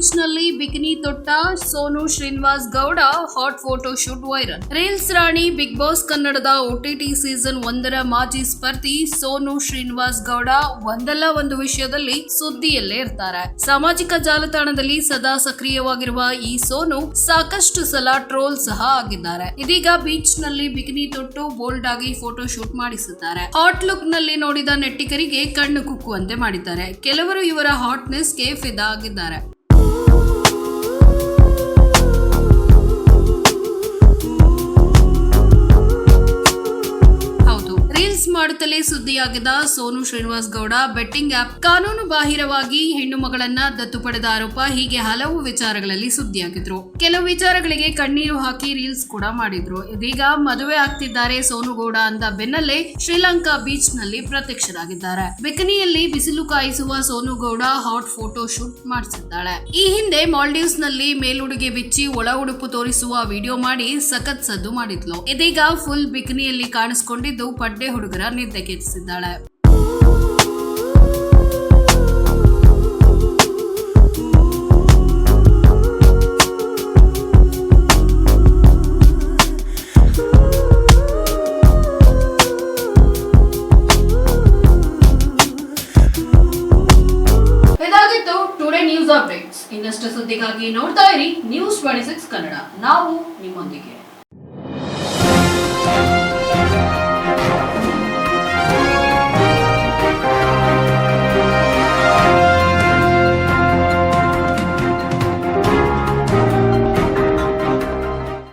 ಶ್ರೀಲಂಕಾ ಬೀಚ್ನಲ್ಲಿ ಬಿಕಿನಿ ತೊಟ್ಟ Sonu Srinivas Gowda hot photo shoot viral. Reels ರಾಣಿ big boss ಕನ್ನಡದ OTT season ಒಂದರ ಮಾಜಿ ಸ್ಪರ್ಧಿ ಸೋನು ಶ್ರೀನಿವಾಸ್ ಗೌಡ ಒಂದಲ್ಲ ಒಂದು ವಿಷಯದಲ್ಲಿ ಸುದ್ದಿಯಲ್ಲೇ ಇರ್ತಾರೆ. ಸಾಮಾಜಿಕ ಜಾಲತಾಣದಲ್ಲಿ ಸದಾ ಸಕ್ರಿಯವಾಗಿರುವ ಈ ಸೋನು ಸಾಕಷ್ಟು ಸಲ ಟ್ರೋಲ್ ಸಹ ಆಗಿದ್ದಾರೆ. ಇದೀಗ ಬೀಚ್ನಲ್ಲಿ ಬಿಕಿನಿ ತೊಟ್ಟು ಬೋಲ್ಡ್ ಆಗಿ ಫೋಟೋ ಶೂಟ್ ಮಾಡಿಸಿದ್ದಾರೆ. ಹಾಟ್ ಲುಕ್ನಲ್ಲಿ ನೋಡಿದ ನೆಟ್ಟಿಗರಿಗೆ ಕಣ್ಣು ಕುಕ್ಕುವಂತೆ ಮಾಡಿದ್ದಾರೆ. ಕೆಲವರು ಇವರ ಹಾಟ್ನೆಸ್ಗೆ ಫಿದಾ ಆಗಿದ್ದಾರೆ. ರೀಲ್ಸ್ ಮಾಡುತ್ತಲೇ ಸುದ್ದಿಯಾಗಿದ್ದ ಸೋನು ಶ್ರೀನಿವಾಸ್ ಗೌಡ, ಬೆಟ್ಟಿಂಗ್ ಆಪ್ ಕಾನೂನು ಬಾಹಿರವಾಗಿ ಹೆಣ್ಣು ಮಗಳನ್ನ ದತ್ತು ಪಡೆದ ಆರೋಪ ಹೀಗೆ ಹಲವು ವಿಚಾರಗಳಲ್ಲಿ ಸುದ್ದಿಯಾಗಿದ್ರು. ಕೆಲವು ವಿಚಾರಗಳಿಗೆ ಕಣ್ಣೀರು ಹಾಕಿ ರೀಲ್ಸ್ ಕೂಡ ಮಾಡಿದ್ರು. ಇದೀಗ ಮದುವೆ ಆಗ್ತಿದ್ದಾರೆ ಸೋನು ಗೌಡ ಅಂದ ಬೆನ್ನಲ್ಲೇ ಶ್ರೀಲಂಕಾ ಬೀಚ್ನಲ್ಲಿ ಪ್ರತ್ಯಕ್ಷರಾಗಿದ್ದಾರೆ. ಬಿಕನಿಯಲ್ಲಿ ಬಿಸಿಲು ಕಾಯಿಸುವ Sonu Gowda hot photo shoot ಮಾಡಿಸಿದ್ದಾಳೆ. ಈ ಹಿಂದೆ ಮಾಲ್ಡೀವ್ಸ್ನಲ್ಲಿ ಮೇಲುಡುಗೆ ಬಿಚ್ಚಿ ಒಳ ಉಡುಪು ತೋರಿಸುವ ವಿಡಿಯೋ ಮಾಡಿ ಸಖತ್ ಸದ್ದು ಮಾಡಿದ್ಲು. ಇದೀಗ ಫುಲ್ ಬಿಕನಿಯಲ್ಲಿ ಕಾಣಿಸಿಕೊಂಡಿದ್ದು ಪಡ್ಡೆ ಹುಡುಗರ ನಿದ್ದೆಗೆಡಿಸಿದ್ದಾಳೆ ಇದಾಗಿತ್ತು ಇನ್ನಷ್ಟು ಸುದ್ದಿಗಾಗಿ ನೋಡ್ತಾ ಇರಿ ನ್ಯೂಸ್ ಟ್ವೆಂಟಿ ಸಿಕ್ಸ್ ಕನ್ನಡ. ನಾವು ನಿಮ್ಮೊಂದಿಗೆ.